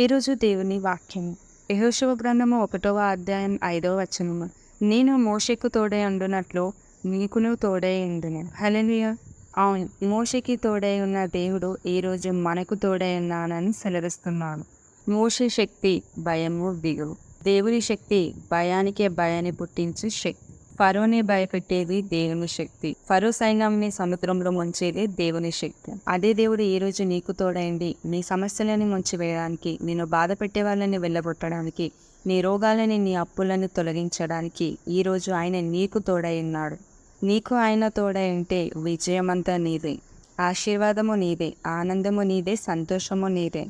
ఈరోజు దేవుని వాక్యం యహోశివ గ్రంథము ఒకటవ అధ్యాయం ఐదవ వచనము. నేను మోషకు తోడే ఉండునట్లు నీకును తోడే ఉండును. హల్లెలూయా. అవును మోషకి తోడై ఉన్న దేవుడు ఈరోజు మనకు తోడై ఉన్నానని సెలవిస్తున్నాను. మోష శక్తి భయము దిగులు. దేవుని శక్తి భయానికే భయాన్ని పుట్టించే శక్తి. ఫరోని భయపెట్టేది దేవుని శక్తి. ఫరో సైన్యంని సముద్రంలో ముంచేది దేవుని శక్తి. అదే దేవుడు ఈ రోజు నీకు తోడైంది నీ సమస్యలని ముంచివేయడానికి నేను బాధ పెట్టే వాళ్ళని వెళ్ళగొట్టడానికి నీ రోగాలని నీ అప్పులను తొలగించడానికి ఈ రోజు ఆయన నీకు తోడై ఉన్నాడు. నీకు ఆయన తోడై ఉంటే విజయమంతా నీదే. ఆశీర్వాదము నీదే. ఆనందము నీదే. సంతోషము నీదే.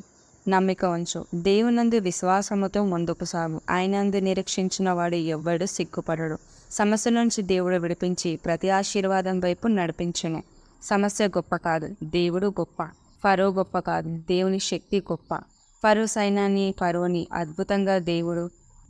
నమ్మిక ఉంచు. దేవునందు విశ్వాసముతో ముందుకు సాగు. ఆయనందు నిరీక్షించిన వాడు ఎవ్వడు సిగ్గుపడడు. సమస్య నుంచి దేవుడు విడిపించి ప్రతి ఆశీర్వాదం వైపు నడిపించును. సమస్య గొప్ప కాదు. దేవుడు గొప్ప. ఫరో గొప్ప కాదు. దేవుని శక్తి గొప్ప. ఫరో సైన్యాన్ని ఫరోని అద్భుతంగా దేవుడు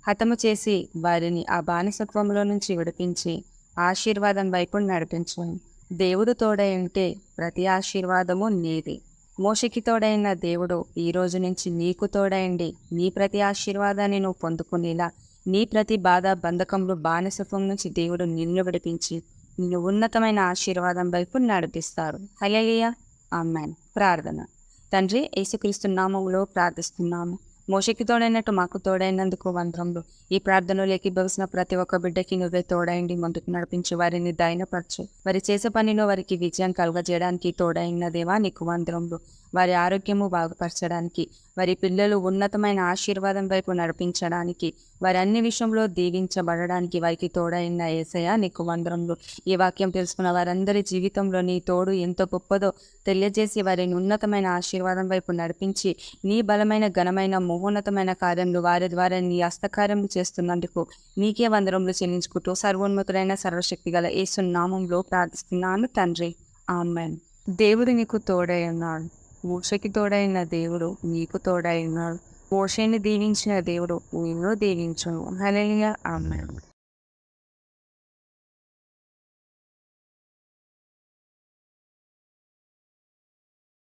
హతము చేసి వారిని ఆ బానిసత్వంలో నుంచి విడిపించి ఆశీర్వాదం వైపు నడిపించను. దేవుడు తోడై ఉంటే ప్రతి ఆశీర్వాదము నీది. మోషకి తోడైన దేవుడు ఈ రోజు నుంచి నీకు తోడైండి. నీ ప్రతి ఆశీర్వాదాన్ని నువ్వు పొందుకునేలా. నీ ప్రతి బాధ బంధకంలో బానిసత్వం నుంచి దేవుడు నిన్ను విడిపించి నిన్ను ఉన్నతమైన ఆశీర్వాదం వైపు నడిపిస్తారు. హయ్యయ్య ఆమెన్. ప్రార్థన. తండ్రి యేసుక్రీస్తు నామంలో ప్రార్థిస్తున్నాము. మోషకి తోడైనట్టు మాకు తోడైనందుకు వందరంలో ఈ ప్రార్థనలో ఏకీభవిసిన ప్రతి ఒక్క బిడ్డకి నువ్వే తోడైండి ముందుకు నడిపించి వారిని దయనపరచు. వారి చేసే పనిలో వారికి విజయం కలుగజేయడానికి తోడైన దేవా నీకు వందరంలో వారి ఆరోగ్యము బాగుపరచడానికి వారి పిల్లలు ఉన్నతమైన ఆశీర్వాదం వైపు నడిపించడానికి వారి అన్ని విషయంలో దీవించబడడానికి వారికి తోడైన ఏసయ నీకు వందరంలో ఈ వాక్యం తెలుసుకున్న వారందరి జీవితంలో నీ తోడు ఎంత గొప్పదో తెలియజేసి వారిని ఉన్నతమైన ఆశీర్వాదం వైపు నడిపించి నీ బలమైన ఘనమైన మహోన్నతమైన కార్యములు వారి ద్వారా నీ హస్తకార్యం చేస్తున్నందుకు నీకే వందరములు చెల్లించుకుంటూ సర్వోన్నతులైన సర్వశక్తి గల యేసు నామంలో ప్రార్థిస్తున్నాను తండ్రి. ఆమెన్. దేవుడు నీకు తోడై ఉన్నాడు. మూషకి తోడైన దేవుడు నీకు తోడైనాడు ఉన్నాడు మోషని దీవించిన దేవుడు నిన్ను దీవించును హల్లెలూయా. ఆమెన్.